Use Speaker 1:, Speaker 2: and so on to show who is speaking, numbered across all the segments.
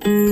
Speaker 1: thank you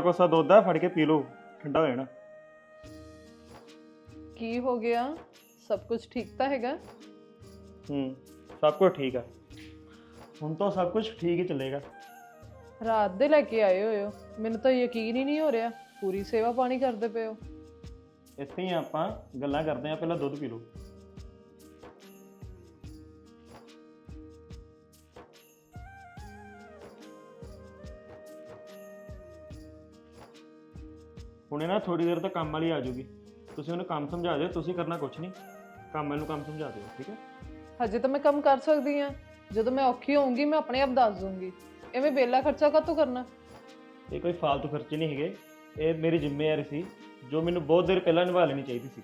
Speaker 1: ਕੋਸਾ ਕੋਸਾ ਦੁੱਧ ਆ ਫੜ ਕੇ ਪੀ ਲਓ ਠੰਡਾ ਹੋ ਜਾਣਾ।
Speaker 2: ਕੀ ਹੋ ਗਿਆ? ਸਭ ਕੁਝ ਠੀਕ ਤਾਂ ਹੈਗਾ?
Speaker 1: ਹੂੰ ਸਭ ਕੁਝ ਠੀਕ ਆ। ਹੁਣ ਤਾਂ ਸਭ ਕੁਝ ਠੀਕ ਹੀ ਚੱਲੇਗਾ।
Speaker 2: ਰਾਤ ਦੇ ਲੈ ਕੇ ਆਏ ਹੋਏ ਹੋ। ਮੈਨੂੰ ਤਾਂ ਯਕੀਨ ਹੀ ਨਹੀਂ ਹੋ ਰਿਹਾ। ਪੂਰੀ ਸੇਵਾ ਪਾਣੀ ਕਰਦੇ ਪਏ ਹੋ।
Speaker 1: ਇੱਥੇ ਹੀ ਆਪਾਂ ਗੱਲਾਂ ਕਰਦੇ ਆ ਪਹਿਲਾਂ ਦੁੱਧ ਪੀ ਲਓ। ਹੁਣੇ ਨਾ ਥੋੜੀ ਦੇਰ ਤੱਕ ਕੰਮ ਵਾਲੀ ਆ ਜਾਊਗੀ। ਤੁਸੀਂ ਉਹਨੂੰ ਕੰਮ ਸਮਝਾ ਦਿਓ ਤੁਸੀਂ ਕਰਨਾ ਕੁਝ ਨਹੀਂ। ਕੰਮ ਵਾਲੀ ਨੂੰ ਕੰਮ ਸਮਝਾ ਦਿਓ ਠੀਕ ਹੈ?
Speaker 2: ਹਜੇ ਤਾਂ ਮੈਂ ਕੰਮ ਕਰ ਸਕਦੀ ਆ ਜਦੋਂ ਮੈਂ ਔਖੀ ਹੋਊਂਗੀ ਮੈਂ ਆਪਣੇ ਆਪ ਦੱਸ ਦੂੰਗੀ ਐਵੇਂ ਬੇਲਾ ਖਰਚਾ ਕਾਹਤੋਂ ਕਰਨਾ?
Speaker 1: ਇਹ ਕੋਈ ਫालतू ਖਰਚੇ ਨਹੀਂ ਹੈਗੇ। ਇਹ ਮੇਰੀ ਜ਼ਿੰਮੇਵਾਰੀ ਸੀ ਜੋ ਮੈਨੂੰ ਬਹੁਤ ਦੇਰ ਪਹਿਲਾਂ ਨਿਭਾ ਲੈਣੀ ਚਾਹੀਦੀ ਸੀ।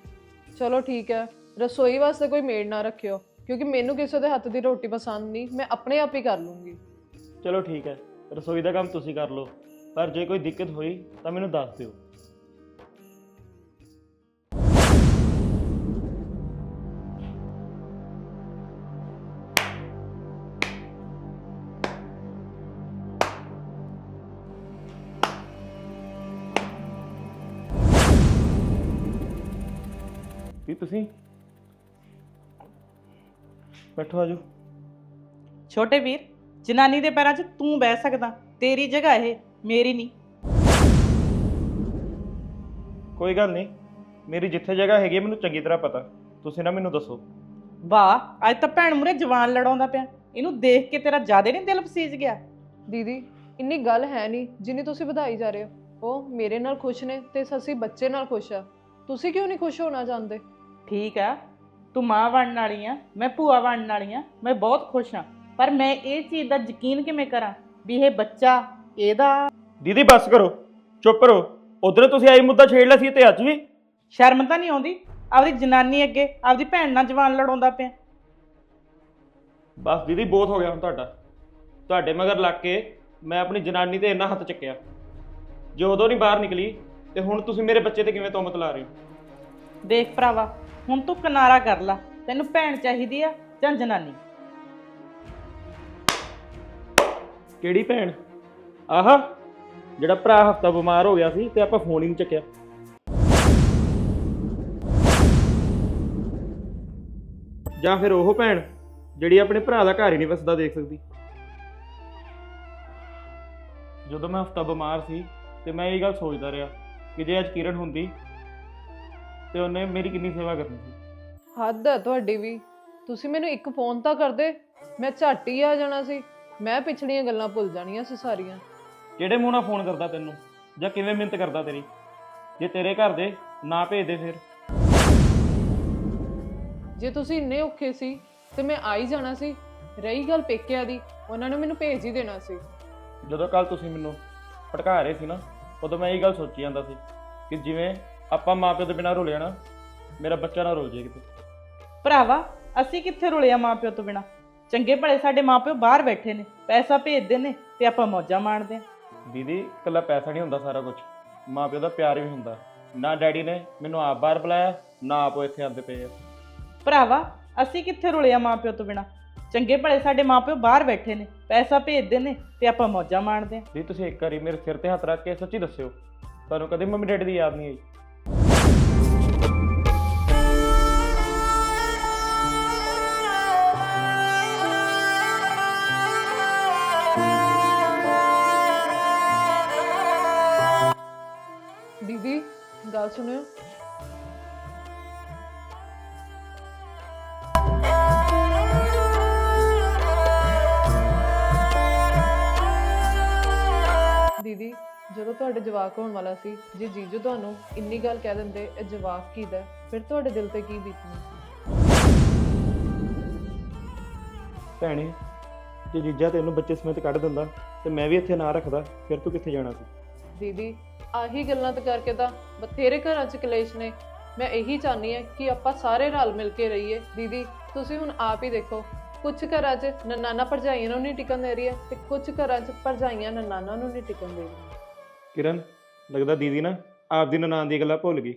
Speaker 2: ਚਲੋ ਠੀਕ ਹੈ। ਰਸੋਈ ਵਾਸਤੇ ਕੋਈ ਮੇਡ ਨਾ ਰੱਖਿਓ ਕਿਉਂਕਿ ਮੈਨੂੰ ਕਿਸੇ ਦੇ ਹੱਥ ਦੀ ਰੋਟੀ ਪਸੰਦ ਨਹੀਂ। ਮੈਂ ਆਪਣੇ ਆਪ ਹੀ ਕਰ ਲੂੰਗੀ।
Speaker 1: ਚਲੋ ਠੀਕ ਹੈ। ਰਸੋਈ ਦਾ ਕੰਮ ਤੁਸੀਂ ਕਰ ਲਓ। ਪਰ ਜੇ ਕੋਈ ਦਿੱਕਤ ਹੋਈ ਤਾਂ ਮੈਨੂੰ ਦੱਸ ਦਿਓ। ਤੁਸੀਂ? ਬੈਠੋ ਆਜੋ।
Speaker 3: ਛੋਟੇ ਵੀਰ ਜਨਾਨੀ ਦੇ ਪੈਰਾਂ 'ਚ ਤੂੰ ਬਹਿ ਸਕਦਾ। ਤੇਰੀ ਜਗ੍ਹਾ ਇਹ ਮੇਰੀ ਨਹੀਂ।
Speaker 1: ਕੋਈ ਗੱਲ ਨਹੀਂ। ਮੇਰੀ ਜਿੱਥੇ ਜਗ੍ਹਾ ਹੈਗੀ ਹੈ ਮੈਨੂੰ ਚੰਗੀ ਤਰ੍ਹਾਂ ਪਤਾ। ਤੁਸੀਂ ਨਾ ਮੈਨੂੰ ਦੱਸੋ।
Speaker 3: ਵਾਹ ਅੱਜ ਤਾਂ ਭੈਣ ਮੂਰੇ ਜਵਾਨ ਲੜਾਉਂਦਾ ਪਿਆ। ਇਹਨੂੰ ਦੇਖ ਕੇ ਤੇਰਾ ਜ਼ਿਆਦਾ ਨਹੀਂ ਦਿਲ ਪਸੀਜ ਗਿਆ।
Speaker 2: ਦੀਦੀ ਇੰਨੀ ਗੱਲ ਹੈ ਨਹੀਂ ਜਿੰਨੀ ਤੁਸੀਂ ਵਧਾਈ ਜਾ ਰਹੇ ਹੋ। ਉਹ ਮੇਰੇ ਨਾਲ ਖੁਸ਼ ਨੇ ਤੇ ਅਸੀਂ ਬੱਚੇ ਨਾਲ ਖੁਸ਼ ਆ। ਤੁਸੀਂ ਕਿਉਂ ਨਹੀਂ ਖੁਸ਼ ਹੋਣਾ ਚਾਹੁੰਦੇ?
Speaker 3: ਠੀਕ ਆ ਤੂੰ ਮਾਂ ਬਣਨ ਵਾਲੀ ਆ ਮੈਂ ਭੂਆ ਬਣਨ ਵਾਲੀ ਆ ਮੈਂ ਬਹੁਤ ਖੁਸ਼ ਹਾਂ ਪਰ ਮੈਂ ਇਹ ਚੀਜ਼ ਦਾ ਯਕੀਨ ਕਿਵੇਂ ਕਰਾਂ ਵੀ ਇਹ ਬੱਚਾ ਇਹਦਾ?
Speaker 1: ਦੀਦੀ ਬੱਸ ਕਰੋ ਚੁੱਪ ਰਹੋ। ਉਧਰ ਤੁਸੀਂ ਆਈ ਮੁੱਦਾ ਛੇੜ ਲਿਆ ਸੀ ਤੇ ਅੱਜ ਵੀ।
Speaker 3: ਸ਼ਰਮ ਤਾਂ ਨਹੀਂ ਆਉਂਦੀ? ਆਪਦੀ ਜਨਾਨੀ ਅੱਗੇ ਆਪਦੀ ਭੈਣ ਨਾਲ ਜਵਾਨ ਲੜਾਉਂਦਾ ਪਿਆ।
Speaker 1: ਬਸ ਦੀਦੀ ਬਹੁਤ ਹੋ ਗਿਆ ਹੁਣ ਤੁਹਾਡਾ। ਤੁਹਾਡੇ ਮਗਰ ਲੱਗ ਕੇ ਮੈਂ ਆਪਣੀ ਜਨਾਨੀ ਤੇ ਇੰਨਾ ਹੱਥ ਚੱਕਿਆ। ਜੇ ਉਦੋਂ ਨਹੀਂ ਬਾਹਰ ਨਿਕਲੀ ਤੇ ਹੁਣ ਤੁਸੀਂ ਮੇਰੇ ਬੱਚੇ ਤੇ ਕਿਵੇਂ ਤੋਮਤ ਲਾ ਰਹੇ ਹੋ?
Speaker 3: ਦੇਖ ਭਰਾਵਾ ਹੁਣ ਤੂੰ ਕਿਨਾਰਾ ਕਰ ਲੈ, ਤੈਨੂੰ ਭੈਣ ਚਾਹੀਦੀ ਆ ਜਾਂ ਜਨਾਨੀ
Speaker 1: ਕਿਹੜੀ ਭੈਣ? ਆਹ, ਜਿਹੜਾ ਭਰਾ ਹਫਤਾ ਬਿਮਾਰ ਹੋ ਗਿਆ ਸੀ ਤੇ ਆਪਾਂ ਫੋਨ ਹੀ ਨਹੀਂ ਚੱਕਿਆ। ਜਾਂ ਫਿਰ ਉਹ ਭੈਣ, ਜਿਹੜੀ ਆਪਣੇ ਭਰਾ ਦਾ ਘਰ ਹੀ ਨਹੀਂ ਵਸਦਾ ਦੇਖ ਸਕਦੀ। ਜਦੋਂ ਮੈਂ ਹਫਤਾ ਬਿਮਾਰ ਸੀ ਤੇ ਮੈਂ ਇਹ ਗੱਲ ਸੋਚਦਾ ਰਿਹਾ ਕਿ ਜੇ ਅੱਜ ਕਿਰਨ ਹੁੰਦੀ ਤੇ ਉਹਨੇ ਮੇਰੀ ਕਿੰਨੀ ਸੇਵਾ ਕਰਨੀ ਸੀ।
Speaker 2: ਹੱਦ ਹੈ ਤੁਹਾਡੀ ਵੀ। ਤੁਸੀਂ ਮੈਨੂੰ ਇੱਕ ਫੋਨ ਤਾਂ ਕਰਦੇ ਮੈਂ ਝੱਟ ਹੀ ਆ ਜਾਣਾ ਸੀ। ਮੈਂ ਪਿਛਲੀਆਂ ਗੱਲਾਂ ਭੁੱਲ ਜਾਣੀਆਂ ਸੀ ਸਾਰੀਆਂ।
Speaker 1: ਕਿਹੜੇ ਮੂੰਹ ਨਾਲ ਫੋਨ ਕਰਦਾ ਤੈਨੂੰ? ਜਾਂ ਕਿਵੇਂ ਮਿੰਤ ਕਰਦਾ ਤੇਰੀ? ਜੇ ਤੇਰੇ ਘਰ ਦੇ ਨਾ ਭੇਜਦੇ ਫਿਰ।
Speaker 2: ਜੇ ਤੁਸੀਂ ਇੰਨੇ ਔਖੇ ਸੀ ਤੇ ਮੈਂ ਆ ਹੀ ਜਾਣਾ ਸੀ ਰਹੀ ਗੱਲ ਪੇਕਿਆਂ ਦੀ ਉਹਨਾਂ ਨੇ ਮੈਨੂੰ ਭੇਜ ਹੀ ਦੇਣਾ ਸੀ।
Speaker 1: ਜਦੋਂ ਕੱਲ ਤੁਸੀਂ ਮੈਨੂੰ ਭਟਕਾ ਰਹੇ ਸੀ ਨਾ ਉਦੋਂ ਮੈਂ ਇਹ ਗੱਲ ਸੋਚੀ ਜਾਂਦਾ ਸੀ ਕਿ ਜਿਵੇਂ ਆਪਾਂ ਮਾਪਿਓ ਤੋਂ ਬਿਨਾਂ ਰੁਲਿਆ ਨਾ ਮੇਰਾ ਬੱਚਾ ਨਾ ਰੁਲ ਜੇ ਕਿਤੇ।
Speaker 3: ਭਰਾਵਾ ਅਸੀਂ ਕਿੱਥੇ ਰੁਲਿਆ ਮਾਪਿਓ ਤੋਂ ਬਿਨਾ? ਚੰਗੇ ਭਲੇ ਸਾਡੇ ਮਾਪਿਓ ਬਾਹਰ ਬੈਠੇ ਨੇ ਪੈਸਾ ਭੇਜਦੇ ਨੇ ਤੇ ਆਪਾਂ ਮੌਜਾਂ ਮਾਣਦੇ ਆ।
Speaker 1: ਦੀਦੀ ਇਕੱਲਾ ਪੈਸਾ ਨਹੀਂ ਹੁੰਦਾ ਸਾਰਾ ਕੁਝ ਮਾਪਿਓ ਦਾ ਪਿਆਰ ਵੀ ਹੁੰਦਾ। ਨਾ ਡੈਡੀ ਨੇ ਮੈਨੂੰ ਆਪ ਬਾਹਰ ਬੁਲਾਇਆ ਨਾ ਆਪ ਉਹ ਇੱਥੇ ਆਉਂਦੇ ਪਏ ਆ।
Speaker 3: ਭਰਾਵਾ ਅਸੀਂ ਕਿੱਥੇ ਰੁਲਿਆ ਮਾਪਿਓ ਤੋਂ ਬਿਨਾ? ਚੰਗੇ ਭਲੇ ਸਾਡੇ ਮਾਪਿਓ ਬਾਹਰ ਬੈਠੇ ਨੇ ਪੈਸਾ ਭੇਜਦੇ ਨੇ ਤੇ ਆਪਾਂ ਮੌਜਾਂ ਮਾਣਦੇ ਆ।
Speaker 1: ਦੀਦੀ ਤੁਸੀਂ ਇੱਕ ਵਾਰੀ ਮੇਰੇ ਸਿਰ ਤੇ ਹੱਥ ਰੱਖ ਕੇ ਸੱਚੀ ਦੱਸਿਓ। ਤੁਹਾਨੂੰ ਕਦੇ ਮੰਮੀ ਡੈਡੀ ਦੀ ਯਾਦ ਨਹੀਂ ਆਈ?
Speaker 2: ਸੁਣਿਓ ਦੀਦੀ ਜਦੋਂ ਤੁਹਾਡੇ ਜਵਾਕ ਹੋਣ ਵਾਲਾ ਸੀ ਜੇ ਜੀਜੂ ਤੁਹਾਨੂੰ ਇੰਨੀ ਗੱਲ ਕਹਿ ਦਿੰਦੇ ਇਹ ਜਵਾਕ ਕਿਹਦਾ ਹੈ, ਫਿਰ ਤੁਹਾਡੇ ਦਿਲ ਤੇ ਕੀ ਬੀਤਣੀ? ਸੀ
Speaker 1: ਭੈਣੇ ਜੇ ਜੀਜਾ ਤੈਨੂੰ ਬੱਚੇ ਸਮੇਤ ਕੱਢ ਦਿੰਦਾ ਤੇ ਮੈਂ ਵੀ ਇੱਥੇ ਨਾ ਰੱਖਦਾ ਫਿਰ ਤੂੰ ਕਿੱਥੇ ਜਾਣਾ ਸੀ?
Speaker 2: ਦੀਦੀ ਆਹੀ ਗੱਲਾਂ ਤੇ ਕਰਕੇ ਤਾਂ ਬਥੇਰੇ ਘਰਾਂ 'ਚ ਕਲੇਸ਼ ਨੇ। ਮੈਂ ਇਹੀ ਚਾਹਨੀ ਹਾਂ ਕਿ ਆਪਾਂ ਸਾਰੇ ਰਲ ਮਿਲ ਕੇ ਰਹੀਏ। ਦੀਦੀ ਤੁਸੀਂ ਹੁਣ ਆਪ ਹੀ ਦੇਖੋ ਕੁਝ ਘਰਾਂ 'ਚ ਨਨਾਨਾ ਭਰਜਾਈਆਂ ਨੂੰ ਨਹੀਂ ਟਿਕਣ ਦੇ ਰਹੀ ਹੈ ਤੇ ਕੁਝ ਘਰਾਂ 'ਚ ਭਰਜਾਈਆਂ ਨਨਾਨਾ ਨੂੰ ਨਹੀਂ ਟਿਕਣ ਦੇ ਰਹੀਆਂ।
Speaker 1: ਕਿਰਨ ਲੱਗਦਾ ਦੀਦੀ ਨਾ ਆਪਦੀ ਨਨਾਣ ਦੀ ਗੱਲਾਂ ਭੁੱਲ ਗਈ।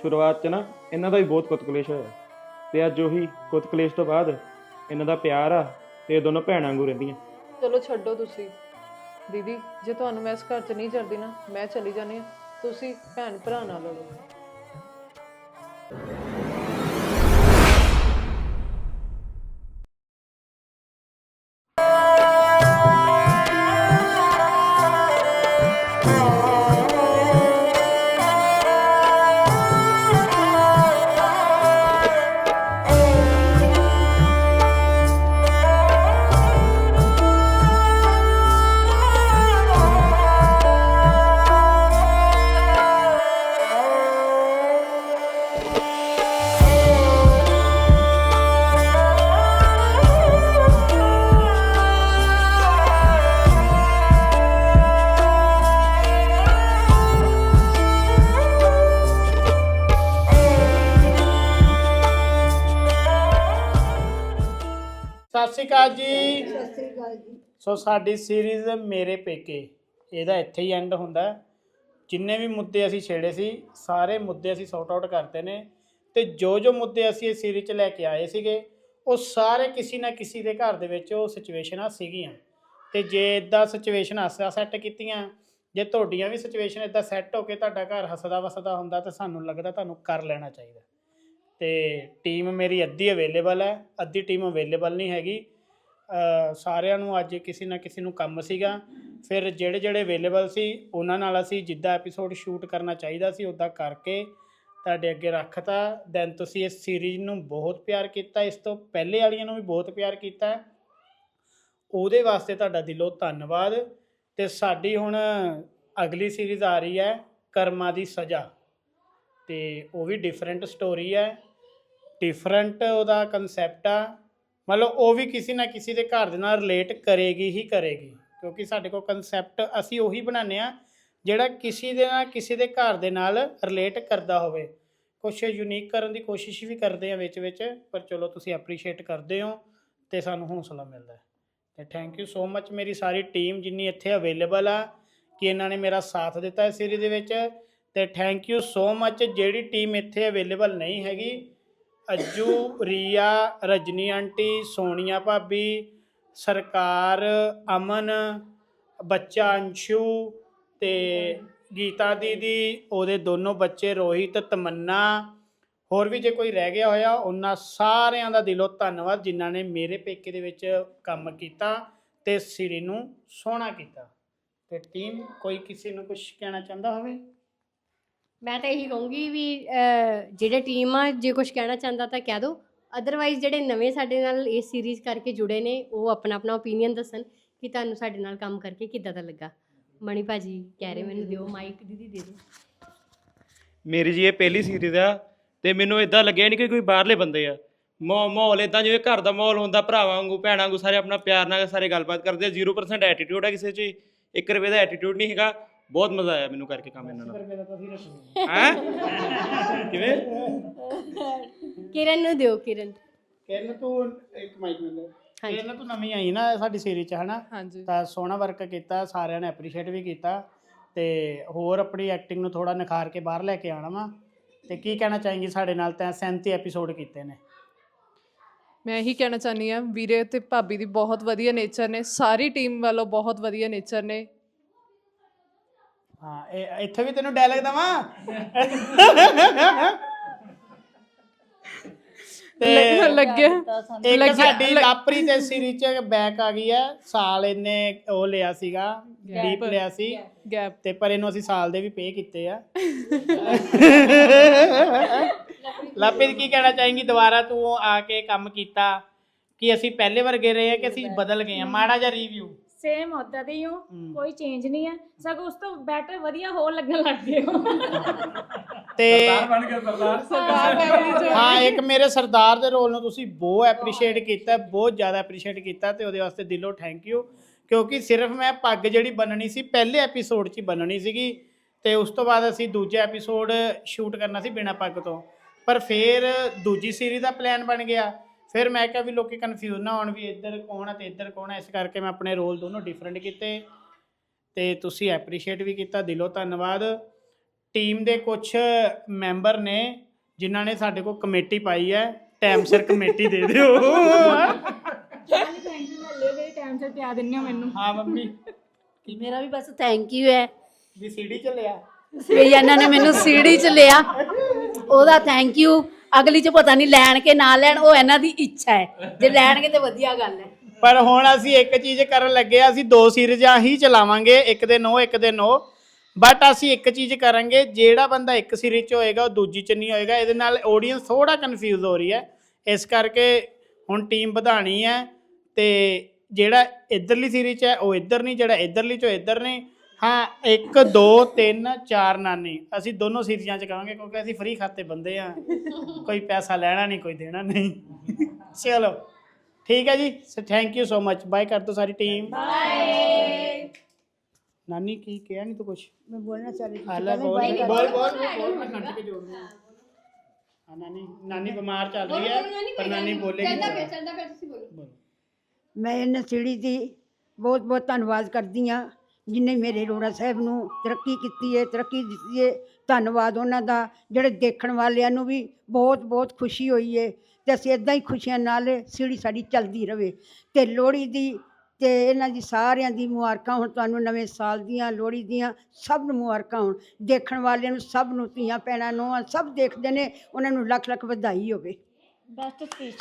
Speaker 1: ਸ਼ੁਰੂਆਤ 'ਚ ਨਾ ਇਹਨਾਂ ਦਾ ਵੀ ਬਹੁਤ ਕੁੱਤਕਲੇਸ਼ ਹੋਇਆ। ਤੇ ਅੱਜ ਉਹੀ ਕੁੱਤਕਲੇਸ਼ ਤੋਂ ਬਾਅਦ ਇਹਨਾਂ ਦਾ ਪਿਆਰ ਆ ਤੇ ਇਹ ਦੋਨੋਂ ਭੈਣਾਂ ਵਾਂਗੂ ਰਹਿੰਦੀਆਂ।
Speaker 2: ਚਲੋ ਛੱਡੋ ਤੁਸੀਂ। ਦੀਦੀ, ਜੇ ਤੁਹਾਨੂੰ ਮੈਂ ਇਸ ਘਰ 'ਚ ਨਹੀਂ ਚੜਦੀ ਨਾ, ਮੈਂ ਚਲੀ ਜਾਣੀ ਹਾਂ। ਤੁਸੀਂ ਭੈਣ ਭਰਾ ਨਾਲ ਲੜੋ।
Speaker 4: ਸਤਿ ਸ਼੍ਰੀ ਅਕਾਲ ਜੀ। ਸੋ ਸਾਡੀ ਸੀਰੀਜ਼ ਮੇਰੇ ਪੇਕੇ, ਇਹਦਾ ਇੱਥੇ ਹੀ ਐਂਡ ਹੁੰਦਾ ਹੈ। ਜਿੰਨੇ ਵੀ ਮੁੱਦੇ ਅਸੀਂ ਛੇੜੇ ਸੀ, ਸਾਰੇ ਮੁੱਦੇ ਅਸੀਂ ਸੌਟ ਆਊਟ ਕਰਤੇ ਨੇ। ਤੇ ਜੋ ਜੋ ਮੁੱਦੇ ਅਸੀਂ ਇਸ ਸੀਰੀਜ਼ 'ਚ ਲੈ ਕੇ ਆਏ ਸੀਗੇ, ਉਹ ਸਾਰੇ ਕਿਸੇ ਨਾ ਕਿਸੇ ਦੇ ਘਰ ਦੇ ਵਿੱਚ ਉਹ ਸਿਚੁਏਸ਼ਨਾਂ ਸੀਗੀਆਂ। ਤੇ ਜੇ ਇਦਾਂ ਸਿਚੁਏਸ਼ਨ ਆਸਾ ਸੈੱਟ ਕੀਤੀਆਂ, ਜੇ ਤੁਹਾਡੀਆਂ ਵੀ ਸਿਚੁਏਸ਼ਨ ਇਦਾਂ ਸੈੱਟ ਹੋ ਕੇ ਤੁਹਾਡਾ ਘਰ ਹੱਸਦਾ ਵਸਦਾ ਹੁੰਦਾ, ਤਾਂ ਸਾਨੂੰ ਲੱਗਦਾ ਤੁਹਾਨੂੰ ਕਰ ਲੈਣਾ ਚਾਹੀਦਾ। ਤੇ ਟੀਮ ਮੇਰੀ ਅੱਧੀ ਅਵੇਲੇਬਲ ਹੈ, ਅੱਧੀ ਟੀਮ ਅਵੇਲੇਬਲ ਨਹੀਂ ਹੈਗੀ। ਸਾਰਿਆਂ ਨੂੰ ਅੱਜ ਕਿਸੇ ਨਾ ਕਿਸੇ ਨੂੰ ਕੰਮ ਸੀਗਾ। ਫਿਰ ਜਿਹੜੇ ਜਿਹੜੇ ਅਵੇਲੇਬਲ ਸੀ, ਉਹਨਾਂ ਨਾਲ ਅਸੀਂ ਜਿੱਦਾਂ ਐਪੀਸੋਡ ਸ਼ੂਟ ਕਰਨਾ ਚਾਹੀਦਾ ਸੀ ਉਦਾਂ ਕਰਕੇ ਤੁਹਾਡੇ ਅੱਗੇ ਰੱਖਤਾ। ਦੈਨ ਤੁਸੀਂ ਇਸ ਸੀਰੀਜ਼ ਨੂੰ ਬਹੁਤ ਪਿਆਰ ਕੀਤਾ। ਇਸ ਤੋਂ ਪਹਿਲੇ ਵਾਲੀਆਂ ਨੂੰ ਵੀ ਬਹੁਤ ਪਿਆਰ ਕੀਤਾ। ਉਹਦੇ ਵਾਸਤੇ ਤੁਹਾਡਾ ਦਿਲੋਂ ਧੰਨਵਾਦ। ਤੇ ਸਾਡੀ ਹੁਣ ਅਗਲੀ ਸੀਰੀਜ਼ ਆ ਰਹੀ ਹੈ, ਕਰਮਾਂ ਦੀ ਸਜ਼ਾ। ਤੇ ਉਹ ਵੀ ਡਿਫਰੈਂਟ ਸਟੋਰੀ ਹੈ। ਡਿਫਰੈਂਟ ਉਹਦਾ ਕਨਸੈਪਟ ਆ। ਮਤਲਬ ਉਹ ਵੀ ਕਿਸੇ ਨਾ ਕਿਸੇ ਦੇ ਘਰ ਦੇ ਨਾਲ ਰਿਲੇਟ ਕਰੇਗੀ ਹੀ ਕਰੇਗੀ। ਕਿਉਂਕਿ ਸਾਡੇ ਕੋਲ ਕਨਸੈਪਟ ਅਸੀਂ ਉਹੀ ਬਣਾਉਂਦੇ ਆ ਜਿਹੜਾ ਕਿਸੇ ਦੇ ਨਾਲ ਕਿਸੇ ਦੇ ਘਰ ਦੇ ਨਾਲ ਰਿਲੇਟ ਕਰਦਾ ਹੋਵੇ। ਕੁਛ ਯੂਨੀਕ ਕਰਨ ਦੀ ਕੋਸ਼ਿਸ਼ ਵੀ ਕਰਦੇ ਆ ਵਿੱਚ ਵਿੱਚ, ਪਰ ਚਲੋ ਤੁਸੀਂ ਐਪਰੀਸ਼ੀਏਟ ਕਰਦੇ ਹੋ ਤੇ ਸਾਨੂੰ ਹੌਸਲਾ ਮਿਲਦਾ ਹੈ। ਤੇ ਥੈਂਕ ਯੂ ਸੋ ਮੱਚ ਮੇਰੀ ਸਾਰੀ ਟੀਮ ਜਿੰਨੀ ਇੱਥੇ ਅਵੇਲੇਬਲ ਆ, ਕਿ ਇਹਨਾਂ ਨੇ ਮੇਰਾ ਸਾਥ ਦਿੱਤਾ ਇਸ ਸੀਰੀਜ਼ ਦੇ ਵਿੱਚ। ਤੇ ਥੈਂਕ ਯੂ ਸੋ ਮੱਚ ਜਿਹੜੀ ਟੀਮ ਇੱਥੇ ਅਵੇਲੇਬਲ ਨਹੀਂ ਹੈਗੀ ਅੱਜੂ ਰੀਆ ਰਜਨੀ ਆਂਟੀ, ਸੋਨੀਆ ਭਾਬੀ, ਸਰਕਾਰ, ਅਮਨ, ਬੱਚਾ ਅੰਸ਼ੂ ਤੇ ਗੀਤਾ ਦੀਦੀ, ਉਹਦੇ ਦੋਨੋਂ ਬੱਚੇ ਰੋਹਿਤ, ਤਮੰਨਾ। ਹੋਰ ਵੀ ਜੇ ਕੋਈ ਰਹਿ ਗਿਆ ਹੋਇਆ, ਉਹਨਾਂ ਸਾਰਿਆਂ ਦਾ ਦਿਲੋਂ ਧੰਨਵਾਦ ਜਿਨ੍ਹਾਂ ਨੇ ਮੇਰੇ ਪੇਕੇ ਦੇ ਵਿੱਚ ਕੰਮ ਕੀਤਾ ਤੇ ਸਿਰੀ ਨੂੰ ਸੋਹਣਾ ਕੀਤਾ। ਤੇ ਟੀਮ ਕੋਈ ਕਿਸੇ ਨੂੰ ਕੁਝ ਕਹਿਣਾ ਚਾਹੁੰਦਾ ਹੋਵੇ?
Speaker 5: ਮੈਂ ਤਾਂ ਇਹੀ ਕਹੂੰਗੀ ਵੀ ਅਹ, ਜਿਹੜੇ ਟੀਮ ਆ ਜੇ ਕੁਝ ਕਹਿਣਾ ਚਾਹੁੰਦਾ ਤਾਂ ਕਹਿ ਦਿਓ ਅਦਰਵਾਈਜ਼ ਜਿਹੜੇ ਨਵੇਂ ਸਾਡੇ ਨਾਲ ਇਸ ਸੀਰੀਜ਼ ਕਰਕੇ ਜੁੜੇ ਨੇ ਉਹ ਆਪਣਾ ਆਪਣਾ ਓਪੀਨੀਅਨ ਦੱਸਣ ਕਿ ਤੁਹਾਨੂੰ ਸਾਡੇ ਨਾਲ ਕੰਮ ਕਰਕੇ ਕਿੱਦਾਂ ਦਾ ਲੱਗਾ। ਮਣੀ ਭਾਜੀ ਕਹਿ ਰਹੇ ਮੈਨੂੰ ਦਿਓ ਮਾਈਕ ਦੀਦੀ ਦੇ ਦਿਓ।
Speaker 1: ਮੇਰੀ ਜੀ ਇਹ ਪਹਿਲੀ ਸੀਰੀਜ਼ ਆ ਤੇ ਮੈਨੂੰ ਇਦਾਂ ਲੱਗਿਆ ਨਹੀਂ ਕਿ ਕੋਈ ਬਾਹਰਲੇ ਬੰਦੇ ਆ। ਮਾ- ਮਾਹੌਲ ਇਦਾਂ ਜਿਵੇਂ ਘਰ ਦਾ ਮਾਹੌਲ ਹੁੰਦਾ ਭਰਾਵਾਂ ਵਾਂਗੂ ਭੈਣਾਂ ਵਾਂਗੂ ਸਾਰੇ ਆਪਣਾ ਪਿਆਰ ਨਾਲ ਸਾਰੇ ਗੱਲਬਾਤ ਕਰਦੇ ਆ। 0% ਐਟੀਟਿਊਡ ਹੈ ਕਿਸੇ 'ਚ। 1 ਰੁਪਏ ਦਾ ਐਟੀਟਿਊਡ ਨਹੀਂ ਹੈਗਾ। ਬਹੁਤ ਮਜ਼ਾ ਆਇਆ ਮੈਨੂੰ ਕਰਕੇ ਕੰਮ ਇਹਨਾਂ ਨਾਲ। ਹੈ? ਕਿਵੇਂ?
Speaker 5: ਕਿਰਨ ਨੂੰ ਦਿਓ ਕਿਰਨ।
Speaker 4: ਕਿਰਨ ਤੂੰ ਇੱਕ ਮਾਈਕ ਮਿਲ
Speaker 5: ਹਾਂਜੀ।
Speaker 4: ਕਿਰਨ ਤੂੰ ਨਵੀਂ ਆਈ ਨਾ ਸਾਡੀ ਸੀਰੀਜ਼ ਚ ਹਨਾ?
Speaker 2: ਹਾਂਜੀ।
Speaker 4: ਤਾਂ ਸੋਹਣਾ ਵਰਕ ਕੀਤਾ ਸਾਰਿਆਂ ਨੇ ਐਪਰੀਸ਼ੀਏਟ ਵੀ ਕੀਤਾ। ਤੇ ਹੋਰ ਆਪਣੀ ਐਕਟਿੰਗ ਨੂੰ ਥੋੜਾ ਨਿਖਾਰ ਕੇ ਬਾਹਰ ਲੈ ਕੇ ਆਣਾ ਵਾ। ਤੇ ਕੀ ਕਹਿਣਾ ਚਾहेंगी ਸਾਡੇ ਨਾਲ? ਤਾਂ 37 ਐਪੀਸੋਡ ਕੀਤੇ ਨੇ।
Speaker 2: ਮੈਂ ਇਹੀ ਕਹਿਣਾ ਚਾਹਨੀ ਆ ਵੀਰੇ ਤੇ ਭਾਬੀ ਦੀ ਬਹੁਤ ਵਧੀਆ ਨੇਚਰ ਨੇ ਸਾਰੀ ਟੀਮ ਵੱਲੋਂ ਬਹੁਤ ਵਧੀਆ ਨੇਚਰ ਨੇ।
Speaker 4: ਹਾਂ ਇਹ ਇੱਥੇ ਵੀ ਤੈਨੂੰ ਡਾਇਲੌਗ ਦਵਾਂ? ਤੇ
Speaker 2: ਲੱਗਿਆ
Speaker 4: ਇੱਕ ਸਾਡੀ ਲਾਪਰੀ ਤੇ ਸੀਰੀਜ਼ ਚ ਬੈਕ ਆ ਗਈ ਹੈ। ਸਾਲ ਇਹਨੇ ਉਹ ਲਿਆ ਸੀਗਾ ਡੀਪ ਲਿਆ ਸੀ।
Speaker 2: ਗੈਪ
Speaker 4: ਤੇ ਪਰ ਇਹਨੂੰ ਅਸੀਂ ਸਾਲ ਦੇ ਵੀ ਪੇ ਕੀਤੇ ਆ। ਲਾਪਰੀ ਕੀ ਕਹਿਣਾ ਚਾहेंगी ਦੁਬਾਰਾ ਤੂੰ ਆ ਕੇ ਕੰਮ ਕੀਤਾ ਕਿ ਅਸੀਂ ਪਹਿਲੇ ਵਰਗੇ ਰਹੇ ਆ ਕਿ ਅਸੀਂ ਬਦਲ ਗਏ ਆ? ਮਾੜਾ ਜਿਹਾ ਰਿਵਿਊ
Speaker 6: ਸੇਮ ਉਦਾਂ ਦੇ ਹੀ। ਕੋਈ ਚੇਂਜ ਨਹੀਂ ਹੈ। ਸਗੋਂ ਉਸ ਤੋਂ ਬੈਟਰ ਵਧੀਆ ਹੋਰ ਲੱਗਣ ਲੱਗ ਗਏ ਹੋ।
Speaker 4: ਤੇ
Speaker 2: ਸਰਦਾਰ ਫੈਮਿਲੀ ਚ
Speaker 4: ਹਾਂ ਇੱਕ ਮੇਰੇ ਸਰਦਾਰ ਦੇ ਰੋਲ ਨੂੰ ਤੁਸੀਂ ਬਹੁਤ ਐਪਰੀਸ਼ੀਏਟ ਕੀਤਾ ਬਹੁਤ ਜ਼ਿਆਦਾ ਐਪਰੀਸ਼ੀਏਟ ਕੀਤਾ ਤੇ ਉਹਦੇ ਵਾਸਤੇ ਦਿਲੋਂ ਥੈਂਕ ਯੂ ਕਿਉਂਕਿ ਸਿਰਫ ਮੈਂ ਪੱਗ ਜਿਹੜੀ ਬੰਨਣੀ ਸੀ ਪਹਿਲੇ ਐਪੀਸੋਡ 'ਚ ਹੀ ਬੰਨਣੀ ਸੀਗੀ ਤੇ ਉਸ ਤੋਂ ਬਾਅਦ ਅਸੀਂ ਦੂਜੇ ਐਪੀਸੋਡ ਸ਼ੂਟ ਕਰਨਾ ਸੀ ਬਿਨਾਂ ਪੱਗ ਤੋਂ। ਪਰ ਫਿਰ ਦੂਜੀ ਸੀਰੀਜ਼ ਦਾ ਪਲਾਨ ਬਣ ਗਿਆ। ਫਿਰ ਮੈਂ ਕਿਹਾ ਵੀ ਲੋਕੀ ਕਨਫਿਊਜ਼ ਨਾ ਹੋਣ ਵੀ ਇੱਧਰ ਕੌਣ ਹੈ ਤੇ ਇੱਧਰ ਕੌਣ ਹੈ ਇਸ ਕਰਕੇ ਮੈਂ ਆਪਣੇ ਰੋਲ ਦੋਨੋਂ ਡਿਫਰੈਂਟ ਕੀਤੇ। ਤੇ ਤੁਸੀਂ ਐਪਰੀਸ਼ੀਏਟ ਵੀ ਕੀਤਾ ਦਿਲੋਂ ਧੰਨਵਾਦ। ਟੀਮ ਦੇ ਕੁਝ ਮੈਂਬਰ ਨੇ ਜਿਨ੍ਹਾਂ ਨੇ ਸਾਡੇ ਕੋਲ ਕਮੇਟੀ ਪਾਈ ਹੈ ਟਾਈਮ ਸਿਰ ਕਮੇਟੀ ਦੇ ਦਿਓ।
Speaker 6: ਥੈਂਕ ਯੂ ਲੈ ਗਏ ਟਾਈਮ ਸਿਰ ਪਿਆ ਦਿੰਨੇ ਹੋ ਮੈਨੂੰ
Speaker 4: ਹਾਂ ਮੰਮੀ
Speaker 7: ਮੇਰਾ ਵੀ ਬਸ ਥੈਂਕ ਯੂ ਹੈ।
Speaker 4: ਵੀ ਸੀੜੀ ਚੱਲਿਆ
Speaker 7: ਵੀ ਇਹਨਾਂ ਨੇ ਮੈਨੂੰ ਸੀੜੀ ਚ ਲਿਆ। ਉਹਦਾ ਥੈਂਕ ਯੂ ਅਗਲੀ ਚ ਪਤਾ ਨਹੀਂ ਲੈਣ ਕੇ ਨਾ ਲੈਣ, ਉਹ ਇਹਨਾਂ ਦੀ ਇੱਛਾ ਹੈ। ਜੇ ਲੈਣਗੇ ਤੇ ਵਧੀਆ ਗੱਲ ਹੈ।
Speaker 4: ਪਰ ਹੁਣ ਅਸੀਂ ਇੱਕ ਚੀਜ਼ ਕਰਨ ਲੱਗੇ ਆ ਅਸੀਂ ਦੋ ਸੀਰੀਜ਼ਾਂ ਹੀ ਚਲਾਵਾਂਗੇ, ਇੱਕ ਦੇ ਨੋ, ਇੱਕ ਦੇ ਨੋ। ਬਟ ਅਸੀਂ ਇੱਕ ਚੀਜ਼ ਕਰਾਂਗੇ, ਜਿਹੜਾ ਬੰਦਾ ਇੱਕ ਸੀਰੀਜ਼ 'ਚ ਹੋਏਗਾ, ਉਹ ਦੂਜੀ 'ਚ ਨਹੀਂ ਹੋਏਗਾ। ਇਹਦੇ ਨਾਲ ਆਡੀਅנס ਥੋੜਾ ਕਨਫਿਊਜ਼ ਹੋ ਰਹੀ ਹੈ। ਇਸ ਕਰਕੇ ਹੁਣ ਟੀਮ ਵਧਾਣੀ ਹੈ ਤੇ ਜਿਹੜਾ ਇਧਰਲੀ ਸੀਰੀਜ਼ 'ਚ ਹੈ, ਉਹ ਇੱਧਰ ਨਹੀਂ, ਜਿਹੜਾ ਇਧਰਲੀ 'ਚ, ਉਹ ਇੱਧਰ ਨਹੀਂ। ਹਾਂ 1 2 3 4 ਨਾਨੀ। ਅਸੀਂ ਦੋਨੋਂ ਸੀਰੀਆਂ ਚ ਕਹਾਂਗੇ ਕਿਉਂਕਿ ਅਸੀਂ ਫ੍ਰੀ ਖਾਤੇ ਬੰਦੇ ਆ। ਕੋਈ ਪੈਸਾ ਲੈਣਾ ਨਹੀਂ ਕੋਈ ਦੇਣਾ ਨਹੀਂ। ਚਲੋ ਠੀਕ ਹੈ ਜੀ। So thank you so much bye ਕਰ ਦੋ ਸਾਰੀ ਟੀਮ ਨਾਨੀ ਕੀ ਕਿਹਾ ਨਹੀਂ ਤੂੰ ਕੁਛ?
Speaker 8: ਮੈਂ ਬੋਲਣਾ ਚਾਹ ਰਹੀ ਸੀ
Speaker 4: ਹਾਲਾ ਬੋਲ ਬੋਲ ਬੋਲ ਮੈਂ ਘੰਟੇ ਕੇ ਜੋੜ ਹਾਂ। ਨਾਨੀ ਨਾਨੀ ਬਿਮਾਰ ਚੱਲ ਰਹੀ ਹੈ ਪਰ ਨਾਨੀ ਬੋਲੇਗੀ
Speaker 5: ਚੰਦਾ ਫਿਰ ਚੰਦਾ ਫਿਰ ਤੁਸੀਂ ਬੋਲੋ।
Speaker 8: ਮੈਂ ਇਹਨਾਂ ਸਿੜੀ ਦੀ ਬਹੁਤ ਬਹੁਤ ਧੰਨਵਾਦ ਕਰਦੀ ਆ ਜਿਨੇ ਮੇਰੇ ਰੋੜਾ ਸਾਹਿਬ ਨੂੰ ਤਰੱਕੀ ਕੀਤੀ ਹੈ ਤਰੱਕੀ ਦਿੱਤੀ ਹੈ ਧੰਨਵਾਦ ਉਹਨਾਂ ਦਾ ਜਿਹੜੇ ਦੇਖਣ ਵਾਲਿਆਂ ਨੂੰ ਵੀ ਬਹੁਤ ਬਹੁਤ ਖੁਸ਼ੀ ਹੋਈ ਹੈ ਤੇ ਅਸੀਂ ਇਦਾਂ ਹੀ ਖੁਸ਼ੀਆਂ ਨਾਲ ਸਿੜੀ ਸਾਡੀ ਚੱਲਦੀ ਰਵੇ ਤੇ ਲੋਹੜੀ ਦੀ ਤੇ ਇਹਨਾਂ ਦੀ ਸਾਰਿਆਂ ਦੀ ਮੁਬਾਰਕਾਂ ਹੁਣ ਤੁਹਾਨੂੰ ਨਵੇਂ ਸਾਲ ਦੀਆਂ ਲੋਹੜੀ ਦੀਆਂ ਸਭ ਨੂੰ ਮੁਬਾਰਕਾਂ ਹੋਣ ਦੇਖਣ ਵਾਲਿਆਂ ਨੂੰ ਸਭ ਨੂੰ ਧੀਆਂ ਭੈਣਾਂ ਨੂੰ ਸਭ ਦੇਖਦੇ ਨੇ ਉਹਨਾਂ ਨੂੰ ਲੱਖ ਲੱਖ ਵਧਾਈ ਹੋਵੇ।
Speaker 6: ਬੈਸਟ ਸਪੀਚ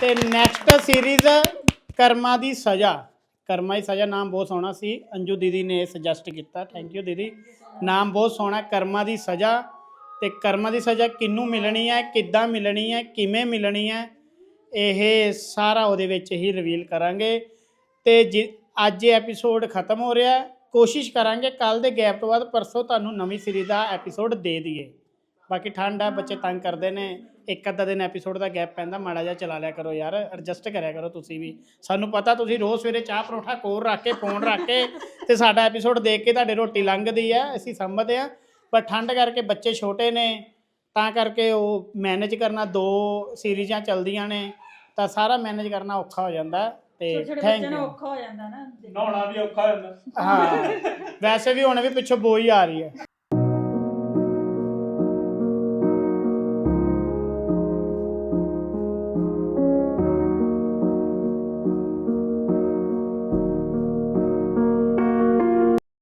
Speaker 4: ਤੇ ਨੈਕਸਟ ਸੀਰੀਜ਼ ਕਰਮਾਂ ਦੀ ਸਜ਼ਾ। ਕਰਮਾ ਦੀ ਸਜ਼ਾ, ਨਾਮ ਬਹੁਤ ਸੋਹਣਾ ਸੀ। ਅੰਜੂ ਦੀਦੀ ਨੇ ਸੁਜੈਸਟ ਕੀਤਾ। ਥੈਂਕ ਯੂ ਦੀਦੀ। ਨਾਮ ਬਹੁਤ ਸੋਹਣਾ, ਕਰਮਾ ਦੀ ਸਜ਼ਾ। ਤੇ ਕਰਮਾ ਦੀ ਸਜ਼ਾ ਕਿਹਨੂੰ ਮਿਲਣੀ ਹੈ, ਕਿੱਦਾਂ ਮਿਲਣੀ ਹੈ, ਕਿਵੇਂ ਮਿਲਣੀ ਹੈ, ਇਹ ਸਾਰਾ ਉਹਦੇ ਵਿੱਚ ਹੀ ਰਿਵੀਲ ਕਰਾਂਗੇ। ਤੇ ਜਿ- ਅੱਜ ਇਹ ਐਪੀਸੋਡ ਖਤਮ ਹੋ ਰਿਹਾ ਕੋਸ਼ਿਸ਼ ਕਰਾਂਗੇ ਕੱਲ ਦੇ ਗੈਪ ਤੋਂ ਬਾਅਦ ਪਰਸੋਂ ਤੁਹਾਨੂੰ ਨਵੀਂ ਸੀਰੀਜ਼ ਦਾ ਐਪੀਸੋਡ ਦੇ ਦਈਏ। ਬਾਕੀ ਠੰਡ ਆ ਬੱਚੇ ਤੰਗ ਕਰਦੇ ਨੇ। ਇੱਕ ਅੱਧਾ ਦਿਨ ਐਪੀਸੋਡ ਦਾ ਗੈਪ ਪੈਂਦਾ ਮਾੜਾ ਜਿਹਾ ਚਲਾ ਲਿਆ ਕਰੋ ਯਾਰ ਐਡਜਸਟ ਕਰਿਆ ਕਰੋ ਤੁਸੀਂ ਵੀ। ਸਾਨੂੰ ਪਤਾ ਤੁਸੀਂ ਰੋਜ਼ ਸਵੇਰੇ ਚਾਹ ਪਰੌਂਠਾ ਕੋਰ ਰੱਖ ਕੇ ਫੋਨ ਰੱਖ ਕੇ ਤੇ ਸਾਡਾ ਐਪੀਸੋਡ ਦੇਖ ਕੇ ਤੁਹਾਡੇ ਰੋਟੀ ਲੰਘਦੀ ਆ ਅਸੀਂ ਸਮਝਦੇ ਆ। ਪਰ ਠੰਡ ਕਰਕੇ ਬੱਚੇ ਛੋਟੇ ਨੇ ਤਾਂ ਕਰਕੇ ਉਹ ਮੈਨੇਜ ਕਰਨਾ ਦੋ ਸੀਰੀਜ਼ਾਂ ਚੱਲਦੀਆਂ ਨੇ ਤਾਂ ਸਾਰਾ ਮੈਨੇਜ ਕਰਨਾ ਔਖਾ ਹੋ ਜਾਂਦਾ ਤੇ ਥੈਂਕ ਯੂ
Speaker 6: ਔਖਾ ਹੋ ਜਾਂਦਾ ਨਾ
Speaker 1: ਨਹਾਉਣਾ ਵੀ ਔਖਾ ਹੁੰਦਾ
Speaker 4: ਹਾਂ ਵੈਸੇ ਵੀ ਹੁਣ ਵੀ ਪਿੱਛੋਂ ਬੋਈ ਆ ਰਹੀ ਹੈ।